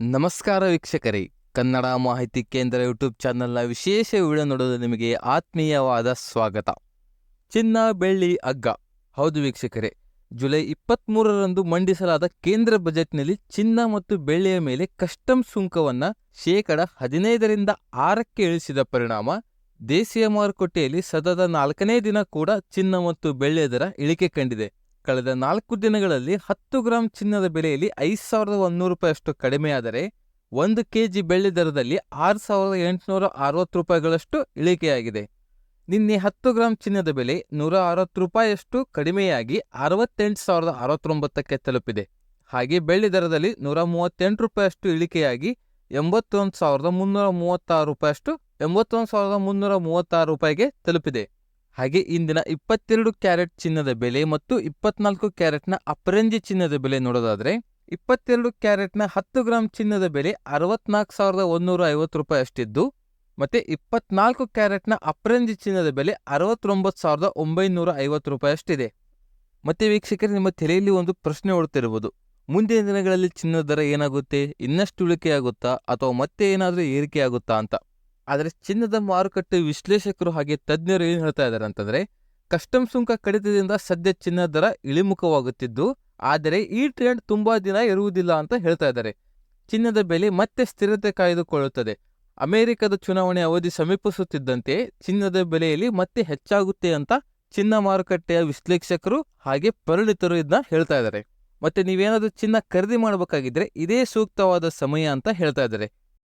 ನಮಸ್ಕಾರ ವೀಕ್ಷಕರೇ. ಕನ್ನಡ ಮಾಹಿತಿ ಕೇಂದ್ರ ಯೂಟ್ಯೂಬ್ ಚಾನೆಲ್ನ ವಿಶೇಷ ವಿಡಿಯೋ ನೋಡಲು ನಿಮಗೆ ಆತ್ಮೀಯವಾದ ಸ್ವಾಗತ. ಚಿನ್ನ, ಬೆಳ್ಳಿ ಅಗ್ಗ ಹೌದು ವೀಕ್ಷಕರೇ, ಜುಲೈ ಇಪ್ಪತ್ತ್ಮೂರರಂದು ಮಂಡಿಸಲಾದ ಕೇಂದ್ರ ಬಜೆಟ್ನಲ್ಲಿ ಚಿನ್ನ ಮತ್ತು ಬೆಳ್ಳಿಯ ಮೇಲೆ ಕಸ್ಟಮ್ ಸುಂಕವನ್ನು ಶೇಕಡ ಹದಿನೈದರಿಂದ ಆರಕ್ಕೆ ಇಳಿಸಿದ ಪರಿಣಾಮ ದೇಶೀಯ ಮಾರುಕಟ್ಟೆಯಲ್ಲಿ ಸತತ ನಾಲ್ಕನೇ ದಿನ ಕೂಡ ಚಿನ್ನ ಮತ್ತು ಬೆಳ್ಳಿಯ ದರ ಇಳಿಕೆ ಕಂಡಿದೆ. ಕಳೆದ ನಾಲ್ಕು ದಿನಗಳಲ್ಲಿ ಹತ್ತು ಗ್ರಾಂ ಚಿನ್ನದ ಬೆಲೆಯಲ್ಲಿ ಐದು ಸಾವಿರದ ಒಂದೂರು ರೂಪಾಯಿಯಷ್ಟು ಕಡಿಮೆಯಾದರೆ ಒಂದು ಕೆ ಜಿ ಬೆಳ್ಳಿ ದರದಲ್ಲಿ ಆರು ಸಾವಿರದ ಎಂಟುನೂರ ಅರವತ್ತು ರೂಪಾಯಿಗಳಷ್ಟು ಇಳಿಕೆಯಾಗಿದೆ. ನಿನ್ನೆ ಹತ್ತು ಗ್ರಾಂ ಚಿನ್ನದ ಬೆಲೆ ನೂರ ಅರವತ್ತು ರೂಪಾಯಿಯಷ್ಟು ಕಡಿಮೆಯಾಗಿ ಅರವತ್ತೆಂಟು ಸಾವಿರದ ಅರವತ್ತೊಂಬತ್ತಕ್ಕೆ ತಲುಪಿದೆ. ಹಾಗೆ ಬೆಳ್ಳಿ ದರದಲ್ಲಿ ನೂರ ಮೂವತ್ತೆಂಟು ರೂಪಾಯಿಯಷ್ಟು ಇಳಿಕೆಯಾಗಿ ಎಂಬತ್ತೊಂದು ಸಾವಿರದ ಮುನ್ನೂರ ಮೂವತ್ತಾರು ರೂಪಾಯಿಯಷ್ಟು ಎಂಬತ್ತೊಂದು ಸಾವಿರದ ಮುನ್ನೂರ ಮೂವತ್ತಾರು ರೂಪಾಯಿಗೆ ತಲುಪಿದೆ. ಹಾಗೆ ಇಂದಿನ ಇಪ್ಪತ್ತೆರಡು ಕ್ಯಾರೆಟ್ ಚಿನ್ನದ ಬೆಲೆ ಮತ್ತು ಇಪ್ಪತ್ನಾಲ್ಕು ಕ್ಯಾರೆಟ್ನ ಅಪರಂಜಿ ಚಿನ್ನದ ಬೆಲೆ ನೋಡೋದಾದ್ರೆ, ಇಪ್ಪತ್ತೆರಡು ಕ್ಯಾರೆಟ್ನ ಹತ್ತು ಗ್ರಾಂ ಚಿನ್ನದ ಬೆಲೆ ಅರವತ್ನಾಲ್ಕು ಸಾವಿರದ ಒಂದೂರ ಐವತ್ತು ರೂಪಾಯಿ ಅಷ್ಟಿದ್ದು, ಮತ್ತೆ ಇಪ್ಪತ್ನಾಲ್ಕು ಕ್ಯಾರೆಟ್ನ ಅಪರಂಜಿ ಚಿನ್ನದ ಬೆಲೆ ಅರವತ್ತೊಂಬತ್ತು ಸಾವಿರದ ಒಂಬೈನೂರ ಐವತ್ತು ರೂಪಾಯಿ ಅಷ್ಟಿದೆ. ಮತ್ತೆ ವೀಕ್ಷಕರೇ, ನಿಮ್ಮ ತಲೆಯಲ್ಲಿ ಒಂದು ಪ್ರಶ್ನೆ ಓಡ್ತಿರ್ಬೋದು ಮುಂದಿನ ದಿನಗಳಲ್ಲಿ ಚಿನ್ನದ ದರ ಏನಾಗುತ್ತೆ, ಇನ್ನಷ್ಟು ಇಳಿಕೆಯಾಗುತ್ತಾ ಅಥವಾ ಮತ್ತೆ ಏನಾದರೂ ಏರಿಕೆಯಾಗುತ್ತಾ ಅಂತ. ಆದರೆ ಚಿನ್ನದ ಮಾರುಕಟ್ಟೆ ವಿಶ್ಲೇಷಕರು ಹಾಗೆ ತಜ್ಞರು ಏನು ಹೇಳ್ತಾ ಇದ್ದಾರೆ ಅಂತಂದರೆ, ಕಸ್ಟಮ್ ಸುಂಕ ಕಡಿತದಿಂದ ಸದ್ಯ ಚಿನ್ನದ ದರ ಇಳಿಮುಖವಾಗುತ್ತಿದ್ದು, ಆದರೆ ಈ ಟ್ರೆಂಡ್ ತುಂಬಾ ದಿನ ಇರುವುದಿಲ್ಲ ಅಂತ ಹೇಳ್ತಾ ಇದ್ದಾರೆ ಚಿನ್ನದ ಬೆಲೆ ಮತ್ತೆ ಸ್ಥಿರತೆ ಕಾಯ್ದುಕೊಳ್ಳುತ್ತದೆ. ಅಮೆರಿಕದ ಚುನಾವಣೆ ಅವಧಿ ಸಮೀಪಿಸುತ್ತಿದ್ದಂತೆ ಚಿನ್ನದ ಬೆಲೆಯಲ್ಲಿ ಮತ್ತೆ ಹೆಚ್ಚಾಗುತ್ತೆ ಅಂತ ಚಿನ್ನ ಮಾರುಕಟ್ಟೆಯ ವಿಶ್ಲೇಷಕರು ಹಾಗೆ ಪರಿಣಿತರು ಇದನ್ನ ಹೇಳ್ತಾ ಇದ್ದಾರೆ ಮತ್ತೆ ನೀವೇನಾದರೂ ಚಿನ್ನ ಖರೀದಿ ಮಾಡಬೇಕಾಗಿದ್ರೆ ಇದೇ ಸೂಕ್ತವಾದ ಸಮಯ ಅಂತ ಹೇಳ್ತಾ ಇದ್ದಾರೆ